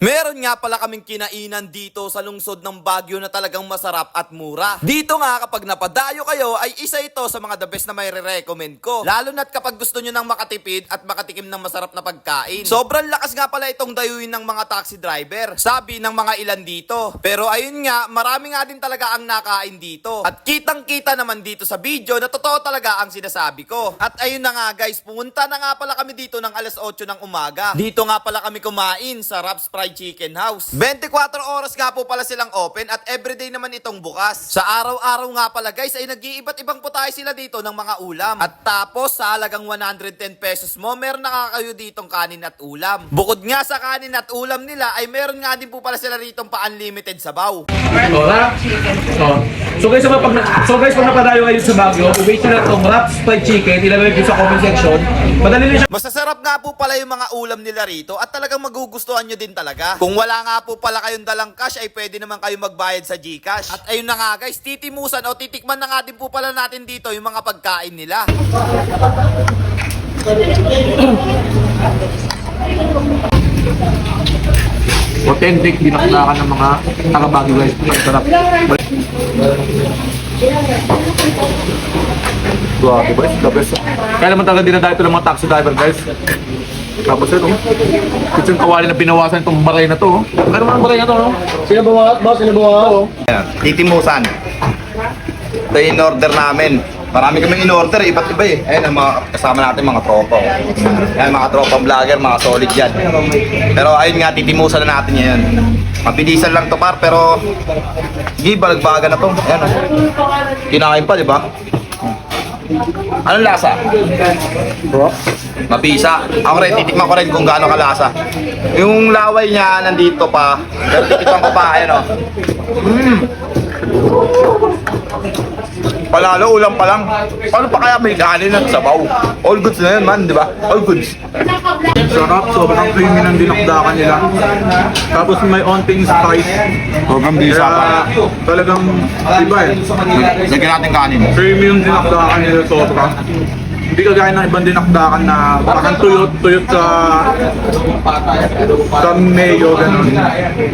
Meron nga pala kaming kinainan dito sa lungsod ng Baguio na talagang masarap at mura. Dito nga kapag napadayo kayo ay isa ito sa mga the best na may re-recommend ko. Lalo na't kapag gusto nyo ng makatipid at makatikim ng masarap na pagkain. Sobrang lakas nga pala itong dayuin ng mga taxi driver. Sabi ng mga ilan dito. Pero ayun nga, marami nga din talaga ang nakain dito. At kitang kita naman dito sa video na totoo talaga ang sinasabi ko. At ayun na nga guys, pumunta na nga pala kami dito ng alas 8 ng umaga. Dito nga pala kami kumain sa Rap's Fried Chicken House. 24 oras nga po pala silang open at everyday naman itong bukas. Sa araw-araw nga pala guys ay nag-iiba't ibang putahe sila dito ng mga ulam. At tapos sa halagang 110 pesos mo, meron nakakayo ditong kanin at ulam. Bukod nga sa kanin at ulam nila ay meron nga din po pala sila ritong pa-unlimited sabaw. Rap. Oh. So guys, so, pag, so guys, kung napadayo kayo sa Baguio, i-wait nyo na itong Raps Fried Chicken, ilalagay ko sa comment section. Madali lang siya. Masasarap nga po pala yung mga ulam nila rito at talagang magugustuhan nyo din talaga. Kung wala nga po pala kayong dalang cash ay pwede naman kayo magbayad sa GCash. At ayun na nga guys, titimusan o titikman na nga din po pala natin dito yung mga pagkain nila. Authentic, dinakdakan ng mga taga-Baguio guys. Ang sarap. Grabe guys, the best. Kaya naman talaga dinadayo ito ng mga taxi driver guys. Tapos ito, kitchen kawali na binawasan itong baray na to. oh. Ano naman ang baray na to? no? Sino ba boss? Sino Ayan, titimusan. Ito yung in-order namin. Marami kami in-order, iba't iba eh. Ayan ang mga kasama natin, mga tropa. oh. Ayan, mga tropa vlogger, mga solid yan. Pero ayun nga, titimusan na natin yan. Mabilisan lang to par, pero sige, balagbaga na to. Ayan, oh. Kinakain pa, di ba? Anong lasa? Mabisa. Ako rin, titikman ko rin kung gaano kalasa. Yung laway niya nandito pa. Pero titikman ko pa, ayan o. Mm. Palalo, ulam pa lang. Paano pa kaya may kanin at sabaw? All goods na yun man, di ba? All goods. Sarap, sobrang creamy ng dinakdakan nila. Tapos may onting spice. Program Kaya talagang iba eh. Lagyan natin kanin. Creamy yung dinakdakan nila sobra. Hindi kagaya ng ibang dinakdakan na parang tuyot, tuyot sa sa mayo, ganun.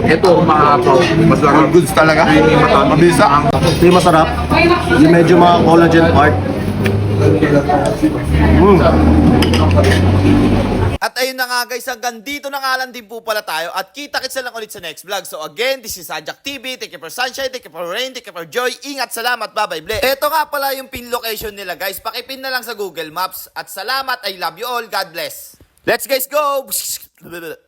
Ito, maapaw. Mas larang. goods talaga. Creamy, matamis. Mabisa. Ito yung masarap. Yung medyo mga collagen part. Mm. At ayun na nga guys, hanggang dito na nga lang din po pala tayo at kita-kits na lang ulit sa next vlog. So again, this is Sajak TV. Thank you for sunshine, thank you for rain, thank you for joy. Ingat, salamat, bye-bye, ble. Ito nga pala yung pin location nila guys. Pakipin na lang sa Google Maps. At salamat, I love you all, God bless. Let's guys go!